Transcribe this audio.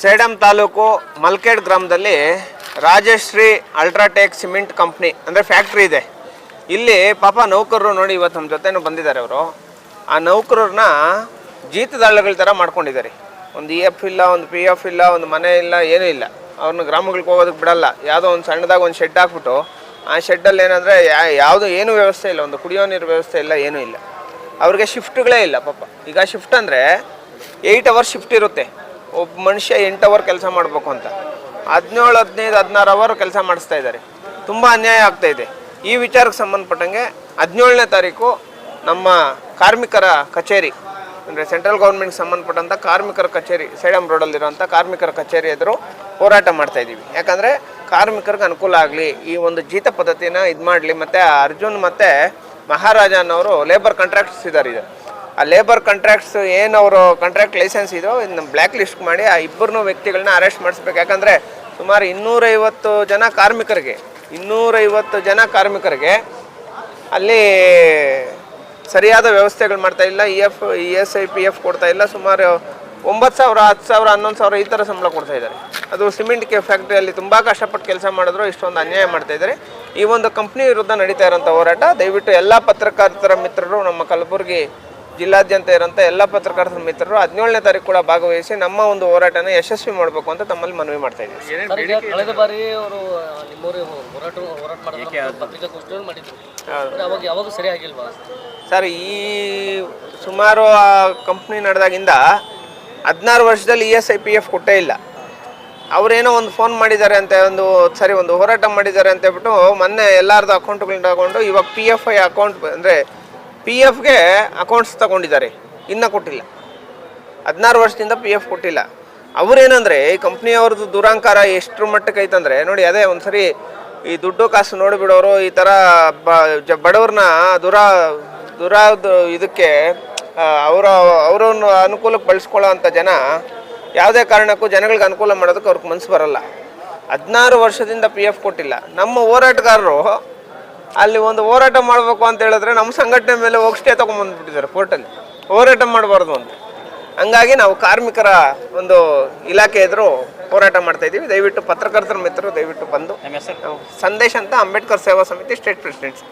ಸೇಡಂ ತಾಲೂಕು ಮಲ್ಕೇಡ್ ಗ್ರಾಮದಲ್ಲಿ Rajashree UltraTech cement company ಅಂದರೆ factory ಇದೆ. ಇಲ್ಲಿ ಪಾಪ ನೌಕರರು ನೋಡಿ ಇವತ್ತು ನಮ್ಮ ಜೊತೆನೂ ಬಂದಿದ್ದಾರೆ ಅವರು. ಆ ನೌಕರರನ್ನ ಜೀತದಾಳುಗಳ ಥರ ಮಾಡ್ಕೊಂಡಿದ್ದಾರೆ. ಒಂದು ಇ ಎಫ್ ಇಲ್ಲ, ಒಂದು ಪಿ ಎಫ್ ಇಲ್ಲ, ಒಂದು ಮನೆ ಇಲ್ಲ, ಏನೂ ಇಲ್ಲ. ಅವ್ರನ್ನ ಗ್ರಾಮಗಳಿಗೆ ಹೋಗೋದಕ್ಕೆ ಬಿಡಲ್ಲ. ಯಾವುದೋ ಒಂದು ಸಣ್ಣದಾಗ ಒಂದು ಶೆಡ್ ಹಾಕ್ಬಿಟ್ಟು ಆ ಶೆಡ್ಡಲ್ಲಿ ಏನಂದರೆ ಯಾವುದು ಏನೂ ವ್ಯವಸ್ಥೆ ಇಲ್ಲ. ಒಂದು ಕುಡಿಯೋ ನೀರು ವ್ಯವಸ್ಥೆ ಇಲ್ಲ, ಏನೂ ಇಲ್ಲ. ಅವ್ರಿಗೆ ಶಿಫ್ಟ್ಗಳೇ ಇಲ್ಲ ಪಾಪ. ಈಗ ಶಿಫ್ಟ್ ಅಂದರೆ ಏಯ್ಟ್ ಅವರ್ ಶಿಫ್ಟ್ ಇರುತ್ತೆ. ಒಬ್ಬ ಮನುಷ್ಯ ಎಂಟು ಅವರ್ ಕೆಲಸ ಮಾಡಬೇಕು ಅಂತ. ಹದಿನೇಳು, ಹದಿನೈದು, ಹದಿನಾರು ಅವರ್ ಕೆಲಸ ಮಾಡಿಸ್ತಾ ಇದ್ದಾರೆ. ತುಂಬ ಅನ್ಯಾಯ ಆಗ್ತಾ ಇದೆ. ಈ ವಿಚಾರಕ್ಕೆ ಸಂಬಂಧಪಟ್ಟಂಗೆ ಹದಿನೇಳನೇ ತಾರೀಕು ನಮ್ಮ ಕಾರ್ಮಿಕರ ಕಚೇರಿ, ಅಂದರೆ ಸೆಂಟ್ರಲ್ ಗೌರ್ಮೆಂಟ್ಗೆ ಸಂಬಂಧಪಟ್ಟಂಥ ಕಾರ್ಮಿಕರ ಕಚೇರಿ ಸೇಡಮ್ ರೋಡಲ್ಲಿರುವಂಥ ಕಾರ್ಮಿಕರ ಕಚೇರಿ ಎದುರು ಹೋರಾಟ ಮಾಡ್ತಾ ಇದ್ದೀವಿ. ಯಾಕಂದರೆ ಕಾರ್ಮಿಕರಿಗೆ ಅನುಕೂಲ ಆಗಲಿ, ಈ ಒಂದು ಜೀತ ಪದ್ಧತಿನ ಇದು ಮಾಡಲಿ ಮತ್ತು ಅರ್ಜುನ್ ಮತ್ತು ಮಹಾರಾಜ ಅನ್ನೋರು ಲೇಬರ್ ಕಾಂಟ್ರಾಕ್ಟ್ಸ್ ಇದ್ದಾರೆ ಇದು ಆ ಲೇಬರ್ ಕಾಂಟ್ರಾಕ್ಟ್ಸ್ ಏನು ಅವರು ಕಾಂಟ್ರಾಕ್ಟ್ ಲೈಸೆನ್ಸ್ ಇದೋ ಇದನ್ನ ಬ್ಲ್ಯಾಕ್ ಲಿಸ್ಟ್ ಮಾಡಿ ಆ ಇಬ್ಬರನ್ನೂ ವ್ಯಕ್ತಿಗಳನ್ನ ಅರೆಸ್ಟ್ ಮಾಡಿಸ್ಬೇಕು. ಯಾಕಂದರೆ ಸುಮಾರು ಇನ್ನೂರೈವತ್ತು ಜನ ಕಾರ್ಮಿಕರಿಗೆ, ಇನ್ನೂರೈವತ್ತು ಜನ ಕಾರ್ಮಿಕರಿಗೆ ಅಲ್ಲಿ ಸರಿಯಾದ ವ್ಯವಸ್ಥೆಗಳು ಮಾಡ್ತಾ ಇಲ್ಲ. E F E S I P F ಕೊಡ್ತಾ ಇಲ್ಲ. ಸುಮಾರು ಒಂಬತ್ತು ಸಾವಿರ, ಹತ್ತು ಸಾವಿರ, ಹನ್ನೊಂದು ಸಾವಿರ ಈ ಥರ ಸಂಬಳ ಕೊಡ್ತಾ ಇದ್ದಾರೆ. ಅದು ಸಿಮೆಂಟ್ ಕೆ ಫ್ಯಾಕ್ಟ್ರಿಯಲ್ಲಿ ತುಂಬ ಕಷ್ಟಪಟ್ಟು ಕೆಲಸ ಮಾಡಿದ್ರು, ಇಷ್ಟೊಂದು ಅನ್ಯಾಯ ಮಾಡ್ತಾ ಇದ್ದಾರೆ. ಈ ಒಂದು ಕಂಪ್ನಿ ವಿರುದ್ಧ ನಡೀತಾ ಇರೋಂಥ ಹೋರಾಟ, ದಯವಿಟ್ಟು ಎಲ್ಲ ಪತ್ರಕರ್ತರ ಮಿತ್ರರು ನಮ್ಮ ಕಲಬುರಗಿ ಜಿಲ್ಲಾದ್ಯಂತ ಇರೋಂಥ ಎಲ್ಲ ಪತ್ರಕರ್ತರ ಮಿತ್ರರು ಹದಿನೇಳನೇ ತಾರೀಕು ಕೂಡ ಭಾಗವಹಿಸಿ ನಮ್ಮ ಒಂದು ಹೋರಾಟನ ಯಶಸ್ವಿ ಮಾಡಬೇಕು ಅಂತ ತಮ್ಮಲ್ಲಿ ಮನವಿ ಮಾಡ್ತಾ ಇದ್ದೀವಿ. ಸರ್, ಕಳೆದ ಬಾರಿ ಅವರು ನಿಮ್ಮೂರಿ ಹೋರಾಟ ಹೋರಾಟ ಮಾಡಿದ್ರು ಪತ್ರಿಕಾಗೋಷ್ಠಿಯನ್ನು ಮಾಡಿದ್ರು. ಅಂದ್ರೆ ಅವಾಗ ಯಾವಾಗ ಸರಿ ಆಗಿಲ್ವಾ? ಸರ್ ಈ ಸುಮಾರು ಆ ಕಂಪ್ನಿ ನಡೆದಾಗಿಂದ ಹದಿನಾರು ವರ್ಷದಲ್ಲಿ E S I P F ಕೊಟ್ಟೇ ಇಲ್ಲ. ಅವರೇನೋ ಒಂದು ಫೋನ್ ಮಾಡಿದ್ದಾರೆ ಅಂತ ಒಂದು ಸರಿ ಒಂದು ಹೋರಾಟ ಮಾಡಿದ್ದಾರೆ ಅಂತ ಹೇಳ್ಬಿಟ್ಟು ಮೊನ್ನೆ ಎಲ್ಲರದ್ದು ಅಕೌಂಟ್ಗಳನ್ನ ತಗೊಂಡು ಇವಾಗ ಪಿ ಎಫ್ ಐ ಅಕೌಂಟ್ ಅಂದರೆ ಪಿ ಎಫ್ಗೆ ಅಕೌಂಟ್ಸ್ ತಗೊಂಡಿದ್ದಾರೆ. ಇನ್ನೂ ಕೊಟ್ಟಿಲ್ಲ. ಹದಿನಾರು ವರ್ಷದಿಂದ ಪಿ ಎಫ್ ಕೊಟ್ಟಿಲ್ಲ. ಅವರೇನಂದರೆ, ಈ ಕಂಪ್ನಿಯವ್ರದ್ದು ದುರಾಂಕಾರ ಎಷ್ಟರ ಮಟ್ಟಕ್ಕೆ ಐತಂದರೆ, ನೋಡಿ ಅದೇ ಒಂದ್ಸರಿ ಈ ದುಡ್ಡು ಕಾಸು ನೋಡಿಬಿಡೋರು ಈ ಥರ ಬ, ಜ, ಬಡವ್ರನ್ನ ದುರ ದುರ ಇದಕ್ಕೆ ಅವರ, ಅವರನ್ನು ಅನುಕೂಲಕ್ಕೆ ಬಳಸ್ಕೊಳ್ಳೋ ಅಂಥ ಜನ ಯಾವುದೇ ಕಾರಣಕ್ಕೂ ಜನಗಳಿಗೆ ಅನುಕೂಲ ಮಾಡೋದಕ್ಕೆ ಅವ್ರಿಗೆ ಮನಸ್ಸು ಬರಲ್ಲ. ಹದಿನಾರು ವರ್ಷದಿಂದ ಪಿ ಎಫ್ ಕೊಟ್ಟಿಲ್ಲ. ನಮ್ಮ ಹೋರಾಟಗಾರರು ಅಲ್ಲಿ ಒಂದು ಹೋರಾಟ ಮಾಡಬೇಕು ಅಂತ ಹೇಳಿದ್ರೆ ನಮ್ಮ ಸಂಘಟನೆ ಮೇಲೆ ಹೋಗಿ ಸ್ಟೇ ತೊಗೊಂಬಂದ್ಬಿಟ್ಟಿದ್ದಾರೆ ಕೋರ್ಟಲ್ಲಿ ಹೋರಾಟ ಮಾಡಬಾರ್ದು ಅಂತ. ಹಂಗಾಗಿ ನಾವು ಕಾರ್ಮಿಕರ ಒಂದು ಇಲಾಖೆ ಎದುರು ಹೋರಾಟ ಮಾಡ್ತಾ ಇದ್ದೀವಿ. ದಯವಿಟ್ಟು ಪತ್ರಕರ್ತರ ಮಿತ್ರರು ದಯವಿಟ್ಟು ಬಂದು ಸಂದೇಶ್ ಅಂತ ಅಂಬೇಡ್ಕರ್ ಸೇವಾ ಸಮಿತಿ ಸ್ಟೇಟ್ ಪ್ರೆಸಿಡೆಂಟ್ಸ್